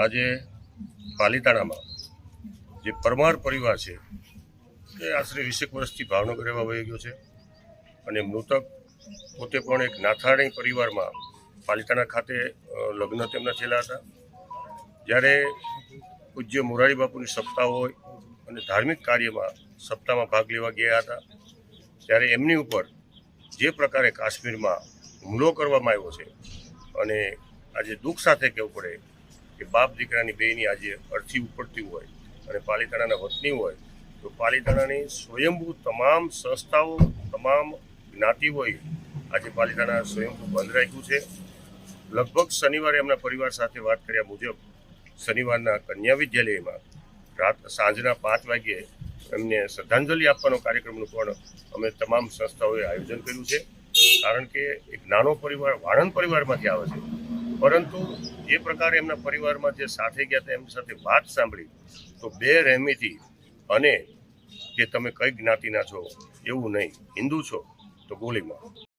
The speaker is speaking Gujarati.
આજે પાલીતાણામાં જે પરમાર પરિવાર છે તે આશરે વીસેક વર્ષથી ભાવનગર એવા વહી ગયો છે, અને મૃતક પોતે પણ એક નાથાણી પરિવારમાં પાલીતાણા ખાતે લગ્ન તેમના થયેલા હતા. જ્યારે પૂજ્ય મોરારી બાપુની સપ્તાહ હોય અને ધાર્મિક કાર્યમાં સપ્તાહમાં ભાગ લેવા ગયા હતા, ત્યારે એમની ઉપર જે પ્રકારે કાશ્મીરમાં હુમલો કરવામાં આવ્યો છે અને આજે દુઃખ સાથે કહેવું પડે કે બાપ દીકરાની બેની આજે અરથી ઉપડતી હોય અને પાલીતાણાના વતની હોય, તો પાલીતાણાની સ્વયંભૂ તમામ સંસ્થાઓ, તમામ જ્ઞાતિઓએ આજે પાલિતાણા સ્વયંભૂ બંધ રાખ્યું છે. લગભગ શનિવારે એમના પરિવાર સાથે વાત કર્યા મુજબ શનિવારના કન્યા વિદ્યાલયમાં રાત સાંજના પાંચ વાગ્યે એમને શ્રદ્ધાંજલિ આપવાનો કાર્યક્રમનું પણ અમે તમામ સંસ્થાઓએ આયોજન કર્યું છે. કારણ કે એક નાનો પરિવાર, વાણંદ પરિવારમાંથી આવે છે. પરંતુ જે પ્રકારે એમના પરિવારમાં જે સાથે ગયા હતા, એમની સાથે વાત સાંભળી, તો બે રહેમીથી અને કે તમે કઈ જ્ઞાતિના છો, એવું નહીં, હિન્દુ છો, તો ગોળીમાં